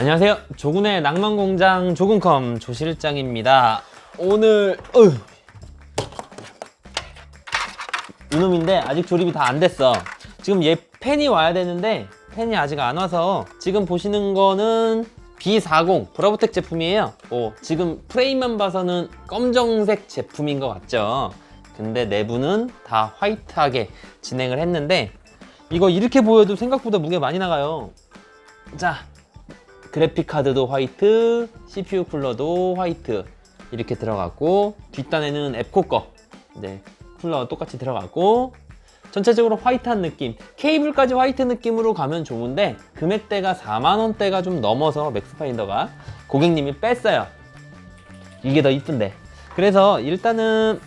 안녕하세요. 조군의 낭만공장 조군컴 조실장입니다. 오늘 어휴. 이놈인데 아직 조립이 다 안 됐어. 지금 얘 펜이 와야 되는데 펜이 아직 안 와서 지금 보시는 거는 B40 브라보텍 제품이에요. 오, 지금 프레임만 봐서는 검정색 제품인 것 같죠? 근데 내부는 다 화이트하게 진행을 했는데 이거 이렇게 보여도 생각보다 무게 많이 나가요. 자, 그래픽 카드도 화이트, CPU 쿨러도 화이트 이렇게 들어갔고 뒷단에는 앱코 거. 네, 쿨러 똑같이 들어갔고 전체적으로 화이트한 느낌. 케이블까지 화이트 느낌으로 가면 좋은데 금액대가 4만원대가 좀 넘어서 맥스파인더가 고객님이 뺐어요. 이게 더 이쁜데. 그래서 일단은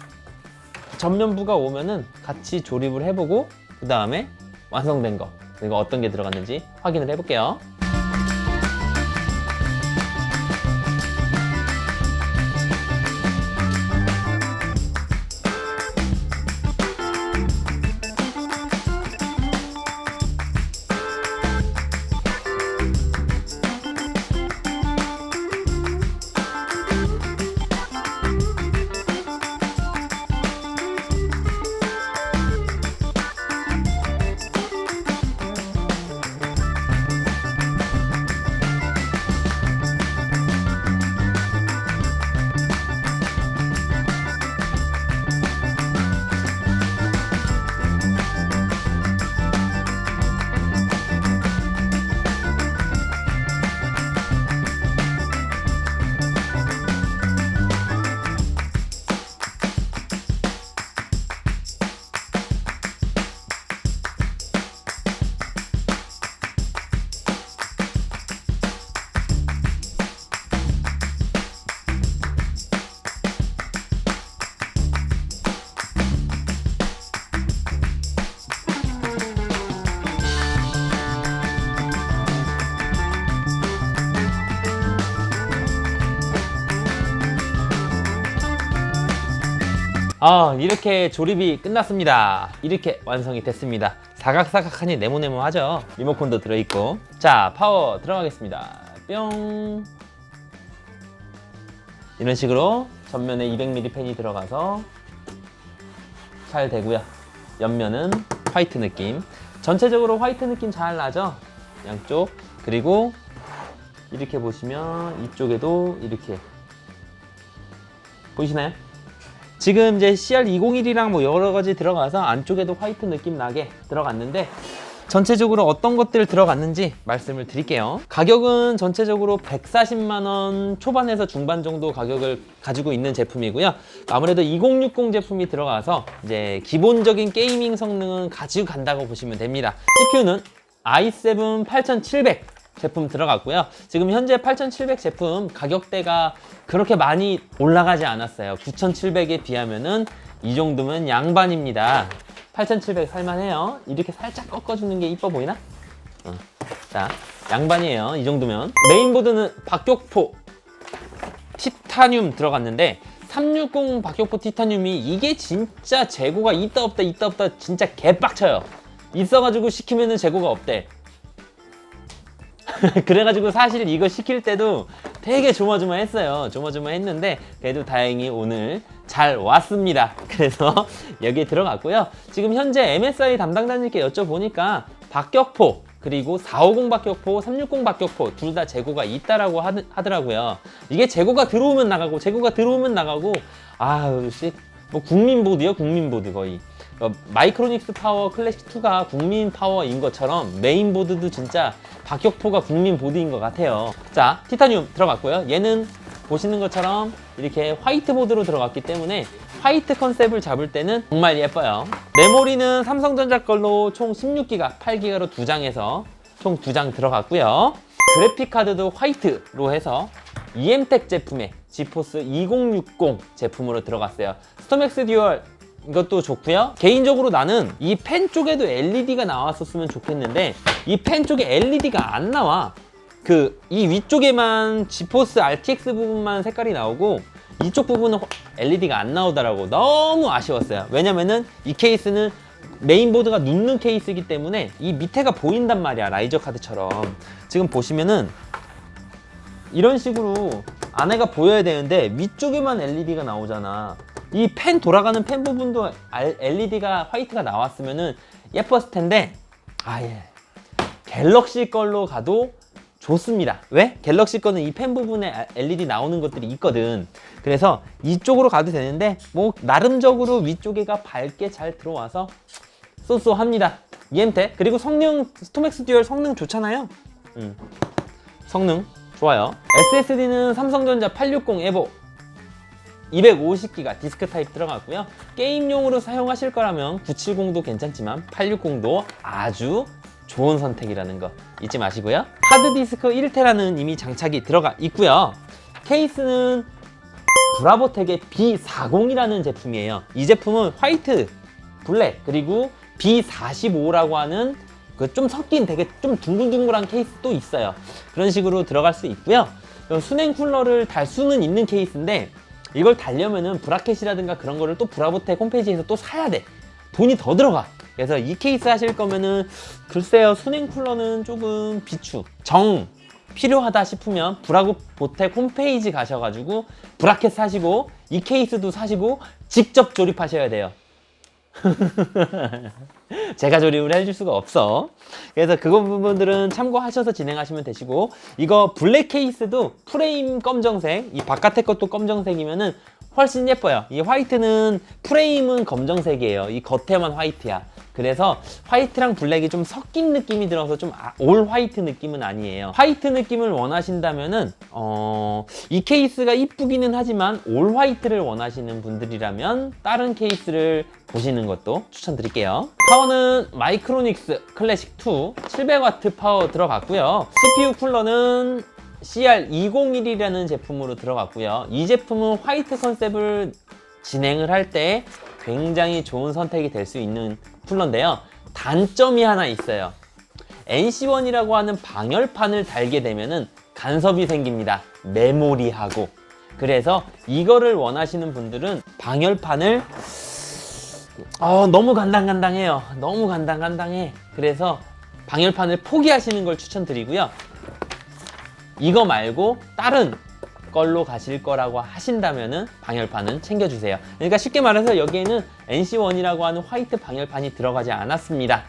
전면부가 오면은 같이 조립을 해보고 그 다음에 완성된 거. 그리고 어떤 게 들어갔는지 확인을 해볼게요 아 이렇게 조립이 끝났습니다. 이렇게 완성이 됐습니다. 사각사각하니 네모네모하죠? 리모컨도 들어있고. 자 파워 들어가겠습니다. 뿅. 이런 식으로 전면에 200mm 펜이 들어가서 잘 되고요. 옆면은 화이트 느낌. 전체적으로 화이트 느낌 잘 나죠? 양쪽. 그리고 이렇게 보시면 이쪽에도 이렇게. 보이시나요? 지금 이제 CR201이랑 뭐 여러 가지 들어가서 안쪽에도 화이트 느낌 나게 들어갔는데 전체적으로 어떤 것들 들어갔는지 말씀을 드릴게요. 가격은 전체적으로 140만 원 초반에서 중반 정도 가격을 가지고 있는 제품이고요. 아무래도 2060 제품이 들어가서 이제 기본적인 게이밍 성능은 가지고 간다고 보시면 됩니다. CPU는 i7 8700 제품 들어갔고요. 지금 현재 8700 제품 가격대가 그렇게 많이 올라가지 않았어요. 9700에 비하면은 이 정도면 양반입니다. 8700 살만해요. 이렇게 살짝 꺾어주는 게 이뻐 보이나? 어. 자, 양반이에요. 이 정도면. 메인보드는 박격포 티타늄 들어갔는데 360 박격포 티타늄이 이게 진짜 재고가 있다 없다 있다 없다 진짜 개빡쳐요. 있어가지고 시키면은 재고가 없대. 그래가지고 사실 이거 시킬 때도 되게 조마조마했어요. 조마조마했는데 그래도 다행히 오늘 잘 왔습니다. 그래서 여기에 들어갔고요. 지금 현재 MSI 담당자님께 여쭤보니까 박격포 그리고 450 박격포, 360 박격포 둘 다 재고가 있다라고 하더라고요. 이게 재고가 들어오면 나가고 재고가 들어오면 나가고 아우 씨뭐 국민보드요 국민보드 거의. 어, 마이크로닉스 파워 클래식 2가 국민 파워인 것처럼 메인보드도 진짜 박격포가 국민 보드인 것 같아요. 자, 티타늄 들어갔고요. 얘는 보시는 것처럼 이렇게 화이트 보드로 들어갔기 때문에 화이트 컨셉을 잡을 때는 정말 예뻐요. 메모리는 삼성전자 걸로 총 16기가, 8기가로 두 장에서 총 두 장 들어갔고요. 그래픽 카드도 화이트로 해서 EM텍 제품의 지포스 2060 제품으로 들어갔어요. 스톰엑스 듀얼 이것도 좋고요. 개인적으로 나는 이 펜 쪽에도 LED가 나왔었으면 좋겠는데 이 펜 쪽에 LED가 안 나와. 그 이 위쪽에만 지포스 RTX 부분만 색깔이 나오고 이쪽 부분은 LED가 안 나오더라고. 너무 아쉬웠어요. 왜냐면은 이 케이스는 메인보드가 눕는 케이스이기 때문에 이 밑에가 보인단 말이야. 라이저 카드처럼. 지금 보시면은 이런 식으로 안에가 보여야 되는데 위쪽에만 LED가 나오잖아. 이 펜 돌아가는 펜 부분도 LED가 화이트가 나왔으면은 예뻤을 텐데 아예 갤럭시 걸로 가도 좋습니다. 왜? 갤럭시 거는 이 펜 부분에 LED 나오는 것들이 있거든. 그래서 이쪽으로 가도 되는데 뭐 나름적으로 위쪽에가 밝게 잘 들어와서 쏘쏘합니다. EMT 그리고 성능 스토맥스 듀얼 성능 좋잖아요. 음. 성능 좋아요. SSD는 삼성전자 860 에보 250기가 디스크 타입 들어갔고요. 게임용으로 사용하실 거라면 970도 괜찮지만 860도 아주 좋은 선택이라는 거 잊지 마시고요. 하드디스크 1테라는 이미 장착이 들어가 있고요. 케이스는 브라보텍의 B40이라는 제품이에요. 이 제품은 화이트, 블랙, 그리고 B45라고 하는 그 좀 섞인 되게 좀 둥글둥글한 케이스도 있어요. 그런 식으로 들어갈 수 있고요. 수냉 쿨러를 달 수는 있는 케이스인데 이걸 달려면은 브라켓이라든가 그런 거를 또 브라보텍 홈페이지에서 또 사야 돼. 돈이 더 들어가. 그래서 이 케이스 하실 거면은 글쎄요 수냉 쿨러는 조금 비추 정 필요하다 싶으면 브라보텍 홈페이지 가셔가지고 브라켓 사시고 이 케이스도 사시고 직접 조립하셔야 돼요. 제가 조립을 해줄 수가 없어. 그래서 그거 부분들은 참고하셔서 진행하시면 되시고 이거 블랙 케이스도 프레임 검정색, 이 바깥에 것도 검정색이면은 훨씬 예뻐요. 이 화이트는 프레임은 검정색이에요. 이 겉에만 화이트야. 그래서 화이트랑 블랙이 좀 섞인 느낌이 들어서 좀 올 화이트 느낌은 아니에요. 화이트 느낌을 원하신다면은 어, 이 케이스가 이쁘기는 하지만 올 화이트를 원하시는 분들이라면 다른 케이스를 보시는 것도 추천드릴게요. 파워는 마이크로닉스 클래식 2 700W 파워 들어갔고요. CPU 쿨러는 CR201이라는 제품으로 들어갔고요. 이 제품은 화이트 컨셉을 진행을 할 때 굉장히 좋은 선택이 될 수 있는 쿨러인데요. 단점이 하나 있어요. NC1이라고 하는 방열판을 달게 되면은 간섭이 생깁니다. 메모리하고. 그래서 이거를 원하시는 분들은 방열판을 어, 너무 간당간당해요. 너무 간당간당해. 그래서 방열판을 포기하시는 걸 추천드리고요. 이거 말고 다른 걸로 가실 거라고 하신다면은 방열판은 챙겨주세요. 그러니까 쉽게 말해서 여기에는 NC1이라고 하는 화이트 방열판이 들어가지 않았습니다.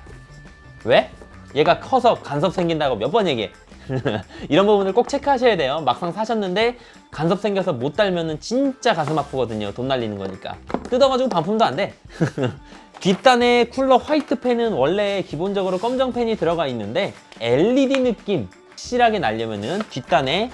왜? 얘가 커서 간섭 생긴다고 몇 번 얘기해. 이런 부분을 꼭 체크하셔야 돼요. 막상 사셨는데 간섭 생겨서 못 달면은 진짜 가슴 아프거든요. 돈 날리는 거니까. 뜯어가지고 반품도 안 돼. 뒷단에 쿨러 화이트 펜은 원래 기본적으로 검정 펜이 들어가 있는데 LED 느낌 확실하게 나려면은 뒷단에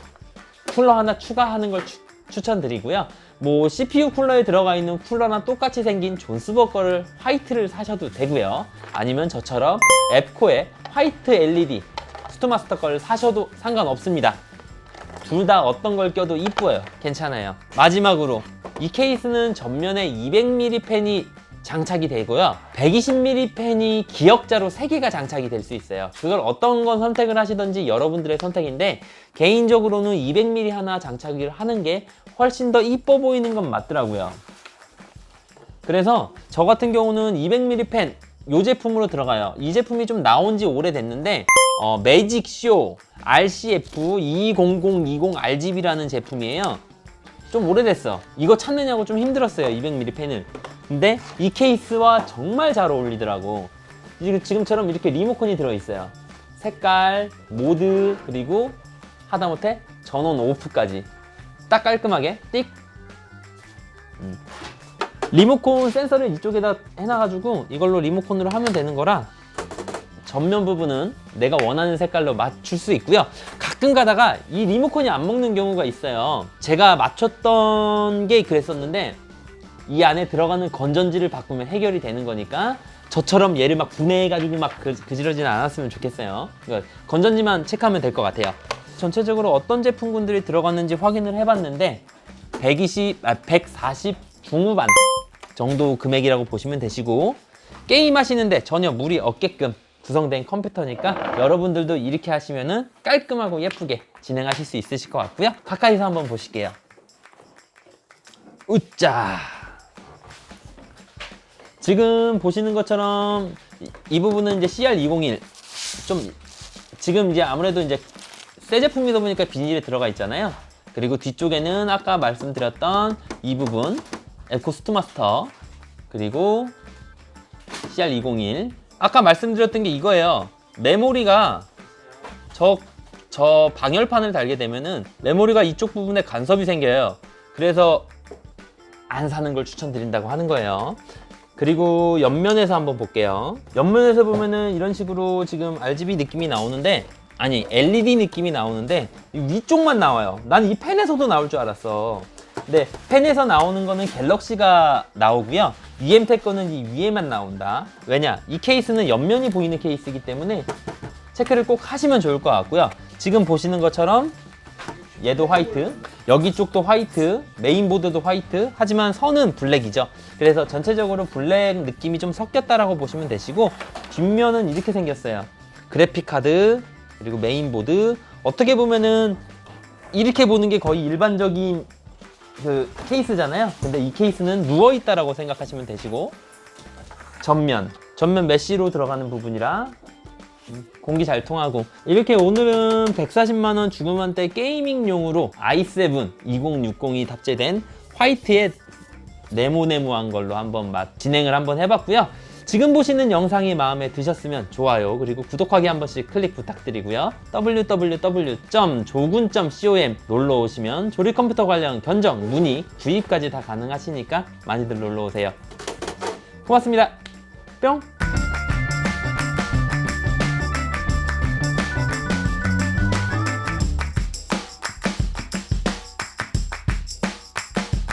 쿨러 하나 추가하는 걸 추, 추천드리고요. 뭐 CPU 쿨러에 들어가 있는 쿨러랑 똑같이 생긴 존스버 거를 화이트를 사셔도 되고요. 아니면 저처럼 앱코의 화이트 LED 스토마스터 거를 사셔도 상관없습니다. 둘 다 어떤 걸 껴도 이뻐요. 괜찮아요. 마지막으로 이 케이스는 전면에 200mm 펜이 장착이 되고요. 120mm 펜이 기역자로 3개가 장착이 될 수 있어요. 그걸 어떤 건 선택을 하시든지 여러분들의 선택인데 개인적으로는 200mm 하나 장착을 하는 게 훨씬 더 이뻐 보이는 건 맞더라고요. 그래서 저 같은 경우는 200mm 펜, 이 제품으로 들어가요. 이 제품이 좀 나온 지 오래됐는데 어, 매직 쇼 RCF 20020 RGB라는 제품이에요. 좀 오래됐어. 이거 찾느냐고 좀 힘들었어요. 200mm 펜을. 근데 이 케이스와 정말 잘 어울리더라고. 지금, 지금처럼 이렇게 리모컨이 들어있어요. 색깔, 모드, 그리고 하다못해 전원 오프까지. 딱 깔끔하게 띡. 음. 리모컨 센서를 이쪽에다 해놔가지고 이걸로 리모컨으로 하면 되는 거라 전면 부분은 내가 원하는 색깔로 맞출 수 있고요. 가끔 가다가 이 리모컨이 안 먹는 경우가 있어요. 제가 맞췄던 게 그랬었는데 이 안에 들어가는 건전지를 바꾸면 해결이 되는 거니까 저처럼 얘를 막 분해해가지고 막 그, 그지러지는 않았으면 좋겠어요. 그러니까 건전지만 체크하면 될 것 같아요. 전체적으로 어떤 제품군들이 들어갔는지 확인을 해봤는데 120, 아, 140 중후반 정도 금액이라고 보시면 되시고 게임 하시는데 전혀 무리 없게끔 구성된 컴퓨터니까 여러분들도 이렇게 하시면은 깔끔하고 예쁘게 진행하실 수 있으실 것 같고요. 가까이서 한번 보실게요. 으짜. 지금 보시는 것처럼 이, 이 부분은 이제 CR201 좀 지금 이제 아무래도 이제 새 제품이다 보니까 비닐에 들어가 있잖아요. 그리고 뒤쪽에는 아까 말씀드렸던 이 부분 에코 스투마스터 그리고 CR201 아까 말씀드렸던 게 이거예요. 메모리가 저, 저 방열판을 달게 되면은 메모리가 이쪽 부분에 간섭이 생겨요. 그래서 안 사는 걸 추천드린다고 하는 거예요. 그리고 옆면에서 한번 볼게요. 옆면에서 보면은 이런 식으로 지금 RGB 느낌이 나오는데 아니 LED 느낌이 나오는데 이 위쪽만 나와요. 나는 이 펜에서도 나올 줄 알았어. 근데 펜에서 나오는 거는 갤럭시가 나오고요. EM텍 거는 이 위에만 나온다. 왜냐? 이 케이스는 옆면이 보이는 케이스이기 때문에 체크를 꼭 하시면 좋을 것 같고요. 지금 보시는 것처럼 얘도 화이트, 여기 쪽도 화이트, 메인보드도 화이트, 하지만 선은 블랙이죠. 그래서 전체적으로 블랙 느낌이 좀 섞였다라고 보시면 되시고 뒷면은 이렇게 생겼어요. 그래픽 카드 그리고 메인보드 어떻게 보면은 이렇게 보는 게 거의 일반적인 그 케이스잖아요. 근데 이 케이스는 누워 있다라고 생각하시면 되시고 전면 전면 메쉬로 들어가는 부분이라 공기 잘 통하고 이렇게 오늘은 140만 원 주금한대 게이밍용으로 i7 2060이 탑재된 화이트의 네모네모한 걸로 한번 맛 진행을 한번 해봤고요. 지금 보시는 영상이 마음에 드셨으면 좋아요 그리고 구독하기 한 번씩 클릭 부탁드리고요. www.조군.com 놀러 오시면 조립 컴퓨터 관련 견적, 문의, 구입까지 다 가능하시니까 많이들 놀러 오세요. 고맙습니다. 뿅.